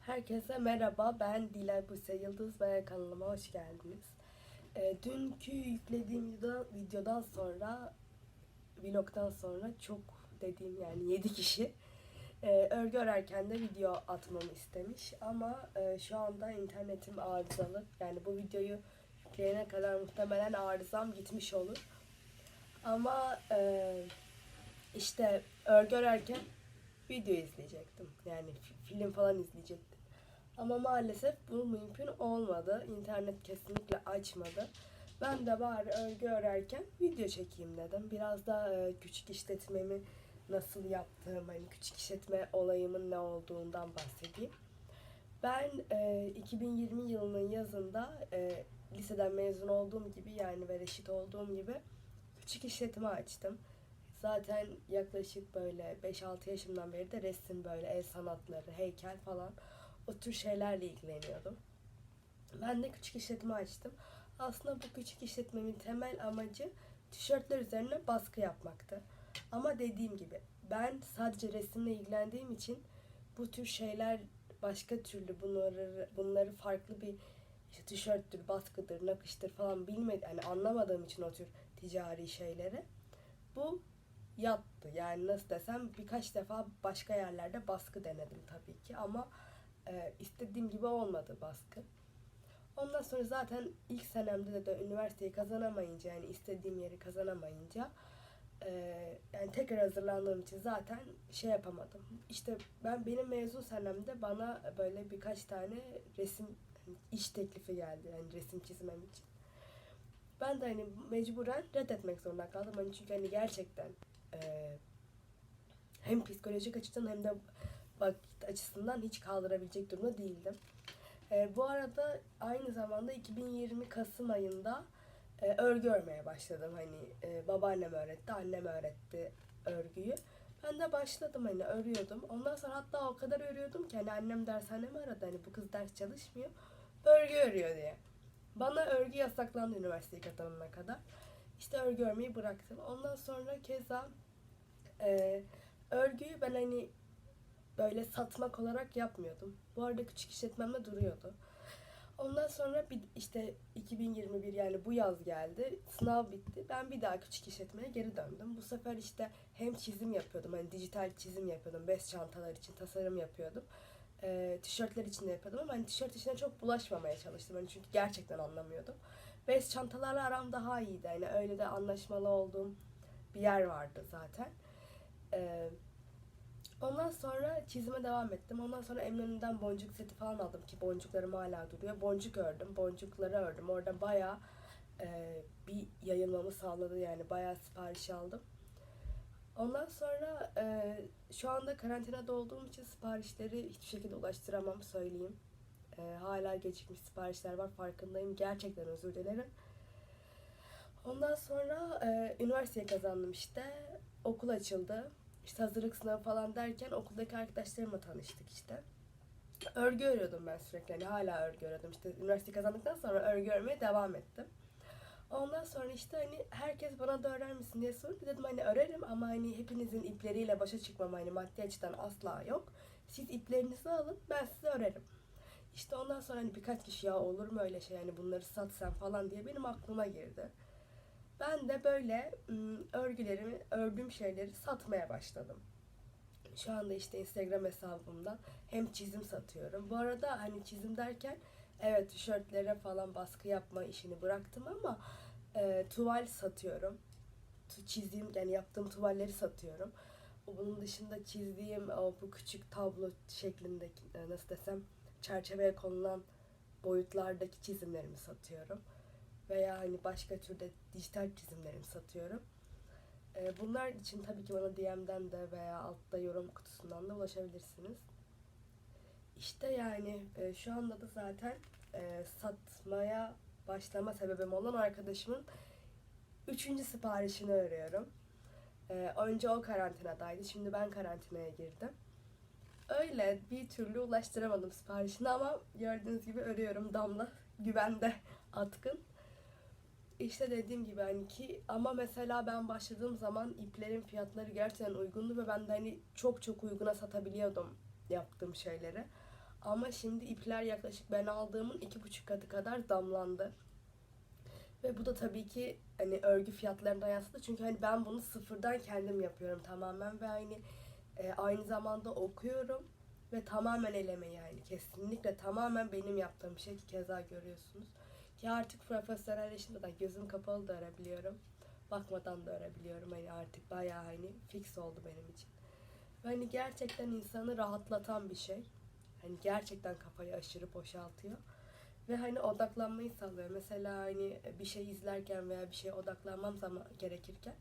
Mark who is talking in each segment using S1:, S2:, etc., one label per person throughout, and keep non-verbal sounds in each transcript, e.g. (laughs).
S1: Herkese merhaba, ben Dilay Buse Yıldız ve kanalıma hoş geldiniz. Ee, dünkü yüklediğim videodan sonra, vlogdan sonra çok dediğim yani 7 kişi e, örgü örerken de video atmamı istemiş. Ama e, şu anda internetim arızalı. Yani bu videoyu yükleyene kadar muhtemelen arızam gitmiş olur. Ama e, işte örgü örerken video izleyecektim. Yani fi- film falan izleyecektim. Ama maalesef bu mümkün olmadı. İnternet kesinlikle açmadı. Ben de bari örgü örerken video çekeyim dedim. Biraz da e, küçük işletmemi nasıl yaptığım, hani küçük işletme olayımın ne olduğundan bahsedeyim. Ben e, 2020 yılının yazında e, liseden mezun olduğum gibi yani ve reşit olduğum gibi küçük işletme açtım. Zaten yaklaşık böyle 5-6 yaşımdan beri de resim böyle el sanatları, heykel falan o tür şeylerle ilgileniyordum. Ben de küçük işletme açtım. Aslında bu küçük işletmemin temel amacı tişörtler üzerine baskı yapmaktı. Ama dediğim gibi ben sadece resimle ilgilendiğim için bu tür şeyler başka türlü bunları bunları farklı bir işte tişörttür, baskıdır, nakıştır falan bilmedi yani anlamadığım için o tür ticari şeyleri bu yattı. Yani nasıl desem birkaç defa başka yerlerde baskı denedim tabii ki ama e, istediğim gibi olmadı baskı. Ondan sonra zaten ilk senemde de, de üniversiteyi kazanamayınca yani istediğim yeri kazanamayınca e, yani tekrar hazırlandığım için zaten şey yapamadım. İşte ben benim mezun senemde bana böyle birkaç tane resim hani iş teklifi geldi yani resim çizmem için. Ben de hani mecburen reddetmek zorunda kaldım. Hani çünkü hani gerçekten e, hem psikolojik açıdan hem de vakit açısından hiç kaldırabilecek durumda değildim. E, bu arada aynı zamanda 2020 Kasım ayında e, örgü örmeye başladım. Hani e, babaannem öğretti, annem öğretti örgüyü. Ben de başladım hani örüyordum. Ondan sonra hatta o kadar örüyordum ki hani annem dershanemi aradı hani bu kız ders çalışmıyor. Örgü örüyor diye. Bana örgü yasaklandı üniversiteyi kazanana kadar. İşte örgü örmeyi bıraktım. Ondan sonra keza e, örgüyü ben hani böyle satmak olarak yapmıyordum. Bu arada küçük işletmemde duruyordu. Ondan sonra bir işte 2021 yani bu yaz geldi. Sınav bitti. Ben bir daha küçük işletmeye geri döndüm. Bu sefer işte hem çizim yapıyordum. Hani dijital çizim yapıyordum. Bez çantalar için tasarım yapıyordum. Ee, tişörtler için de yapıyordum ama hani tişört işine çok bulaşmamaya çalıştım. Hani çünkü gerçekten anlamıyordum. Bez çantalarla aram daha iyiydi. Yani öyle de anlaşmalı olduğum bir yer vardı zaten. Ee, Ondan sonra çizime devam ettim. Ondan sonra Eminönü'nden boncuk seti falan aldım ki boncuklarım hala duruyor. Boncuk ördüm, boncukları ördüm. Orada bayağı e, bir yayılmamı sağladı yani bayağı sipariş aldım. Ondan sonra e, şu anda karantinada olduğum için siparişleri hiçbir şekilde ulaştıramam söyleyeyim. E, hala gecikmiş siparişler var farkındayım. Gerçekten özür dilerim. Ondan sonra e, üniversiteyi kazandım işte. Okul açıldı. İşte hazırlık sınavı falan derken okuldaki arkadaşlarımla tanıştık işte. Örgü örüyordum ben sürekli. Yani hala örgü örüyordum. İşte üniversite kazandıktan sonra örgü örmeye devam ettim. Ondan sonra işte hani herkes bana da örer misin diye sordu. Dedim hani örerim ama hani hepinizin ipleriyle başa çıkmam hani maddi açıdan asla yok. Siz iplerinizi alın ben size örerim. İşte ondan sonra hani birkaç kişi ya olur mu öyle şey hani bunları satsam falan diye benim aklıma girdi. Ben de böyle örgülerimi, ördüğüm şeyleri satmaya başladım. Şu anda işte Instagram hesabımdan hem çizim satıyorum. Bu arada hani çizim derken evet tişörtlere falan baskı yapma işini bıraktım ama e, tuval satıyorum. Çizdiğim yani yaptığım tuvalleri satıyorum. Bunun dışında çizdiğim o bu küçük tablo şeklindeki nasıl desem çerçeveye konulan boyutlardaki çizimlerimi satıyorum veya hani başka türde dijital çizimlerimi satıyorum. Ee, bunlar için tabii ki bana DM'den de veya altta yorum kutusundan da ulaşabilirsiniz. İşte yani e, şu anda da zaten e, satmaya başlama sebebim olan arkadaşımın üçüncü siparişini örüyorum. E, önce o karantinadaydı, şimdi ben karantinaya girdim. Öyle bir türlü ulaştıramadım siparişini ama gördüğünüz gibi örüyorum. Damla güvende (laughs) atkın. İşte dediğim gibi hani ki ama mesela ben başladığım zaman iplerin fiyatları gerçekten uygundu ve ben de hani çok çok uyguna satabiliyordum yaptığım şeyleri. Ama şimdi ipler yaklaşık ben aldığımın iki buçuk katı kadar zamlandı. Ve bu da tabii ki hani örgü fiyatlarından yansıdı. Çünkü hani ben bunu sıfırdan kendim yapıyorum tamamen ve hani e, aynı zamanda okuyorum ve tamamen eleme yani kesinlikle tamamen benim yaptığım şey ki keza görüyorsunuz. Ki artık profesyonelleşince de gözüm kapalı da örebiliyorum. Bakmadan da örebiliyorum. Hani artık bayağı hani fix oldu benim için. Ve hani gerçekten insanı rahatlatan bir şey. Hani gerçekten kafayı aşırı boşaltıyor. Ve hani odaklanmayı sağlıyor. Mesela hani bir şey izlerken veya bir şeye odaklanmam zaman gerekirken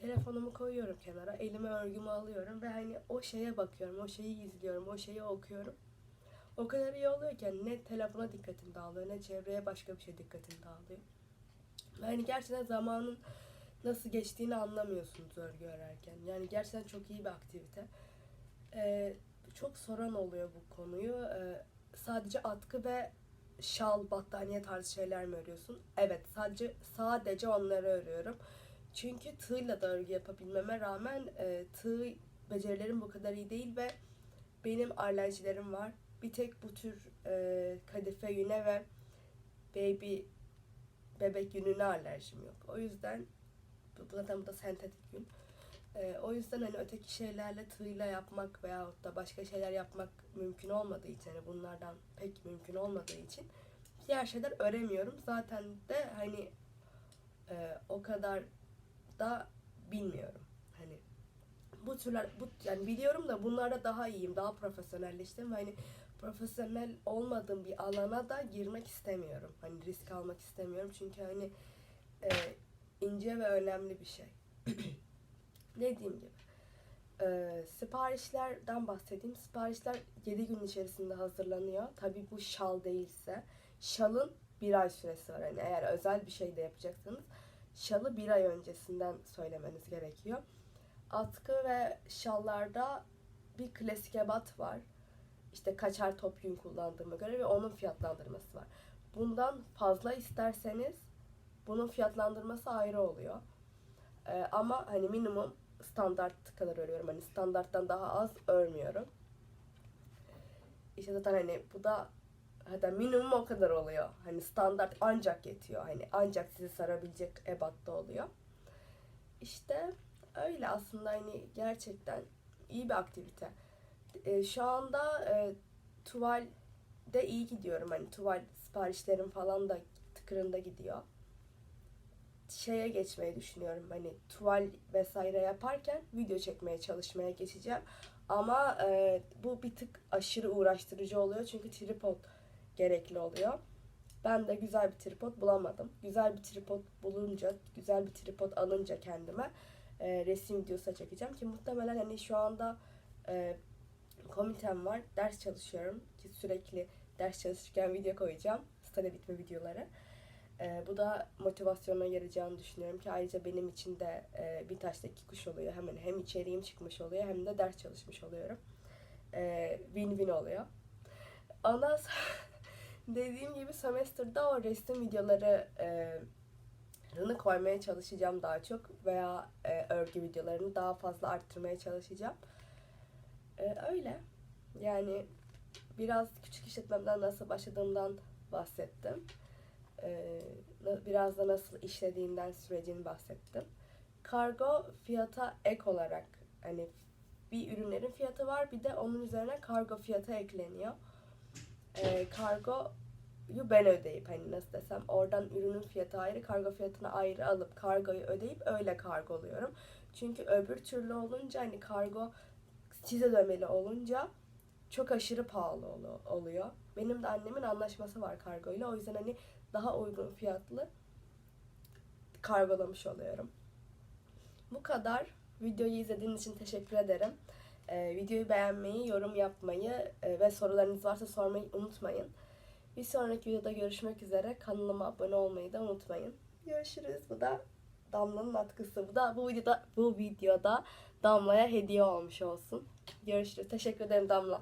S1: telefonumu koyuyorum kenara, elime örgümü alıyorum ve hani o şeye bakıyorum, o şeyi izliyorum, o şeyi okuyorum. O kadar iyi oluyor ki hani ne telefona dikkatim dağılıyor, ne çevreye başka bir şey dikkatim dağılıyor. Ve hani gerçekten zamanın nasıl geçtiğini anlamıyorsunuz örgü örerken. Yani gerçekten çok iyi bir aktivite. Ee, çok soran oluyor bu konuyu. Ee, sadece atkı ve şal, battaniye tarzı şeyler mi örüyorsun? Evet, sadece sadece onları örüyorum. Çünkü tığla da örgü yapabilmeme rağmen e, tığ becerilerim bu kadar iyi değil ve benim alerjilerim var. Bir tek bu tür e, kadife yüne ve baby bebek yününe alerjim yok. O yüzden bu zaten bu da sentetik yün. E, o yüzden hani öteki şeylerle tığla yapmak veyahut da başka şeyler yapmak mümkün olmadığı için hani bunlardan pek mümkün olmadığı için diğer şeyler öremiyorum. Zaten de hani e, o kadar da bilmiyorum. Hani bu türler bu yani biliyorum da bunlarda daha iyiyim, daha profesyonelleştim hani profesyonel olmadığım bir alana da girmek istemiyorum. Hani risk almak istemiyorum çünkü hani e, ince ve önemli bir şey. (clears throat) Dediğim gibi. E, siparişlerden bahsedeyim. Siparişler 7 gün içerisinde hazırlanıyor. Tabii bu şal değilse. Şalın bir ay süresi var. Yani eğer özel bir şey de yapacaksanız şalı bir ay öncesinden söylemeniz gerekiyor. Atkı ve şallarda bir klasik ebat var. İşte kaçar top yün kullandığıma göre ve onun fiyatlandırması var. Bundan fazla isterseniz bunun fiyatlandırması ayrı oluyor. Ee, ama hani minimum standart kadar örüyorum. Hani standarttan daha az örmüyorum. İşte zaten hani bu da hatta minimum o kadar oluyor. Hani standart ancak yetiyor. Hani ancak sizi sarabilecek ebatta oluyor. İşte öyle aslında hani gerçekten iyi bir aktivite. E, şu anda e, tuvalde iyi gidiyorum. Hani tuval siparişlerim falan da tıkırında gidiyor. Şeye geçmeyi düşünüyorum. Hani tuval vesaire yaparken video çekmeye çalışmaya geçeceğim. Ama e, bu bir tık aşırı uğraştırıcı oluyor. Çünkü tripod gerekli oluyor. Ben de güzel bir tripod bulamadım. Güzel bir tripod bulunca, güzel bir tripod alınca kendime e, resim videosu çekeceğim ki muhtemelen hani şu anda e, komitem var. Ders çalışıyorum ki sürekli ders çalışırken video koyacağım. Study bitme videoları. E, bu da motivasyona yarayacağını düşünüyorum ki ayrıca benim için de e, bir taşla iki kuş oluyor. Hemen hem içeriğim çıkmış oluyor hem de ders çalışmış oluyorum. E, win-win oluyor. Ondan (laughs) sonra dediğim gibi semester'da o resim videoları e, rını koymaya çalışacağım daha çok veya e, örgü videolarını daha fazla arttırmaya çalışacağım. E, öyle. Yani biraz küçük işletmemden nasıl başladığımdan bahsettim. E, biraz da nasıl işlediğinden sürecini bahsettim. Kargo fiyata ek olarak hani bir ürünlerin fiyatı var bir de onun üzerine kargo fiyatı ekleniyor. E, kargoyu ben ödeyip hani nasıl desem oradan ürünün fiyatı ayrı kargo fiyatını ayrı alıp kargoyu ödeyip öyle kargoluyorum. Çünkü öbür türlü olunca hani kargo size ödemeli olunca çok aşırı pahalı oluyor. Benim de annemin anlaşması var kargoyla. O yüzden hani daha uygun fiyatlı kargolamış oluyorum. Bu kadar. Videoyu izlediğiniz için teşekkür ederim. Ee, videoyu beğenmeyi, yorum yapmayı e, ve sorularınız varsa sormayı unutmayın. Bir sonraki videoda görüşmek üzere. Kanalıma abone olmayı da unutmayın. Görüşürüz. Bu da Damla'nın atkısı. Bu da bu videoda bu videoda Damla'ya hediye olmuş olsun. Görüşürüz. Teşekkür ederim Damla.